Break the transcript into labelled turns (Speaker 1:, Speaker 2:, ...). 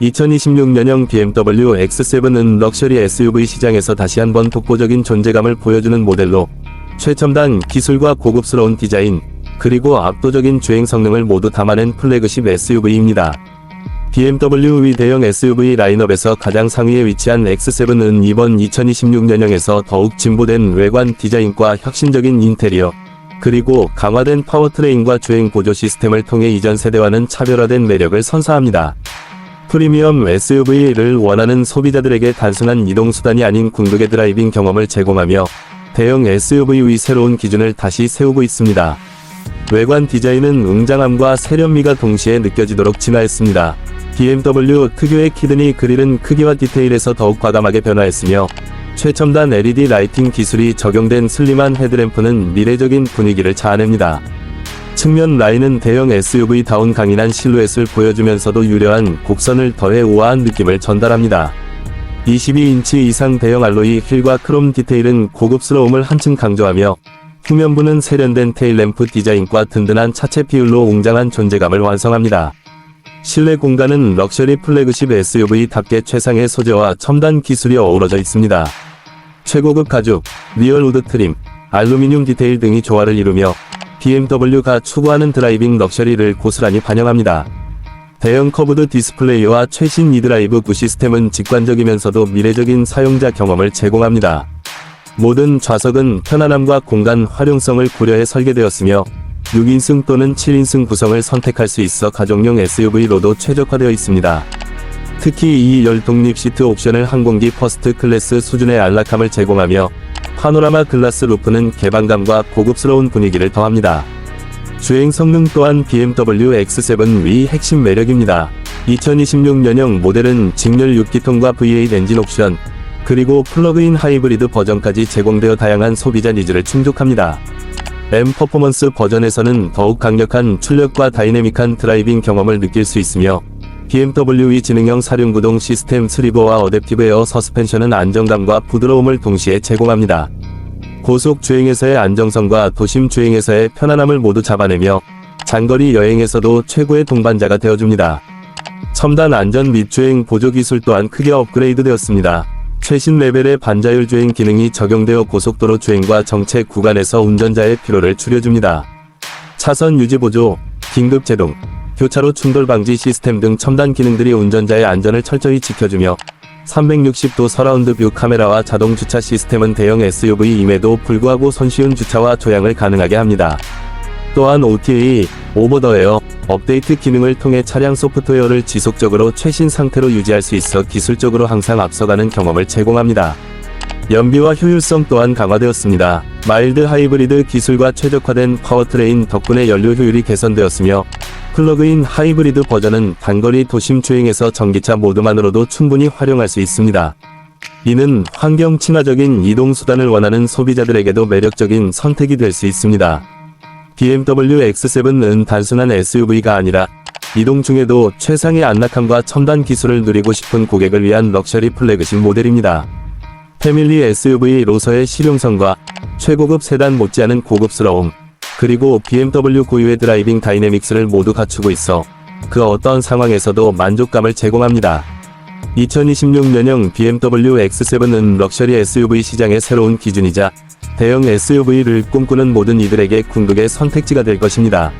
Speaker 1: 2026년형 BMW X7은 럭셔리 SUV 시장에서 다시 한번 독보적인 존재감을 보여주는 모델로 최첨단 기술과 고급스러운 디자인, 그리고 압도적인 주행 성능을 모두 담아낸 플래그십 SUV입니다. BMW 위 대형 SUV 라인업에서 가장 상위에 위치한 X7은 이번 2026년형에서 더욱 진보된 외관 디자인과 혁신적인 인테리어, 그리고 강화된 파워트레인과 주행 보조 시스템을 통해 이전 세대와는 차별화된 매력을 선사합니다. 프리미엄 SUV를 원하는 소비자들에게 단순한 이동수단이 아닌 궁극의 드라이빙 경험을 제공하며 대형 SUV의 새로운 기준을 다시 세우고 있습니다. 외관 디자인은 웅장함과 세련미가 동시에 느껴지도록 진화했습니다. BMW 특유의 키드니 그릴은 크기와 디테일에서 더욱 과감하게 변화했으며 최첨단 LED 라이팅 기술이 적용된 슬림한 헤드램프는 미래적인 분위기를 자아냅니다. 측면 라인은 대형 SUV다운 강인한 실루엣을 보여주면서도 유려한 곡선을 더해 우아한 느낌을 전달합니다. 22인치 이상 대형 알로이 휠과 크롬 디테일은 고급스러움을 한층 강조하며 후면부는 세련된 테일램프 디자인과 든든한 차체 비율로 웅장한 존재감을 완성합니다. 실내 공간은 럭셔리 플래그십 SUV답게 최상의 소재와 첨단 기술이 어우러져 있습니다. 최고급 가죽, 리얼우드 트림, 알루미늄 디테일 등이 조화를 이루며 BMW가 추구하는 드라이빙 럭셔리를 고스란히 반영합니다. 대형 커브드 디스플레이와 최신 이드라이브 구 시스템은 직관적이면서도 미래적인 사용자 경험을 제공합니다. 모든 좌석은 편안함과 공간 활용성을 고려해 설계되었으며 6인승 또는 7인승 구성을 선택할 수 있어 가족용 SUV로도 최적화되어 있습니다. 특히 이 열독립 시트 옵션을 항공기 퍼스트 클래스 수준의 안락함을 제공하며 파노라마 글라스 루프는 개방감과 고급스러운 분위기를 더합니다. 주행 성능 또한 BMW X7 위 핵심 매력입니다. 2026년형 모델은 직렬 6기통과 V8 엔진 옵션, 그리고 플러그인 하이브리드 버전까지 제공되어 다양한 소비자 니즈를 충족합니다. M 퍼포먼스 버전에서는 더욱 강력한 출력과 다이내믹한 드라이빙 경험을 느낄 수 있으며 BMW의 지능형 사륜구동 시스템 스리버와 어댑티브 에어 서스펜션은 안정감과 부드러움을 동시에 제공합니다. 고속 주행에서의 안정성과 도심 주행에서의 편안함을 모두 잡아내며 장거리 여행에서도 최고의 동반자가 되어줍니다. 첨단 안전 및 주행 보조 기술 또한 크게 업그레이드 되었습니다. 최신 레벨의 반자율 주행 기능이 적용되어 고속도로 주행과 정체 구간에서 운전자의 피로를 줄여줍니다. 차선 유지 보조, 긴급 제동, 교차로 충돌 방지 시스템 등 첨단 기능들이 운전자의 안전을 철저히 지켜주며 360도 서라운드 뷰 카메라와 자동 주차 시스템은 대형 SUV임에도 불구하고 손쉬운 주차와 조향을 가능하게 합니다. 또한 OTA, 오버 더 에어, 업데이트 기능을 통해 차량 소프트웨어를 지속적으로 최신 상태로 유지할 수 있어 기술적으로 항상 앞서가는 경험을 제공합니다. 연비와 효율성 또한 강화되었습니다. 마일드 하이브리드 기술과 최적화된 파워트레인 덕분에 연료 효율이 개선되었으며 플러그인 하이브리드 버전은 단거리 도심 주행에서 전기차 모드만으로도 충분히 활용할 수 있습니다. 이는 환경 친화적인 이동 수단을 원하는 소비자들에게도 매력적인 선택이 될 수 있습니다. BMW X7은 단순한 SUV가 아니라 이동 중에도 최상의 안락함과 첨단 기술을 누리고 싶은 고객을 위한 럭셔리 플래그십 모델입니다. 패밀리 SUV로서의 실용성과 최고급 세단 못지않은 고급스러움, 그리고 BMW 고유의 드라이빙 다이내믹스를 모두 갖추고 있어 그 어떤 상황에서도 만족감을 제공합니다. 2026년형 BMW X7은 럭셔리 SUV 시장의 새로운 기준이자 대형 SUV를 꿈꾸는 모든 이들에게 궁극의 선택지가 될 것입니다.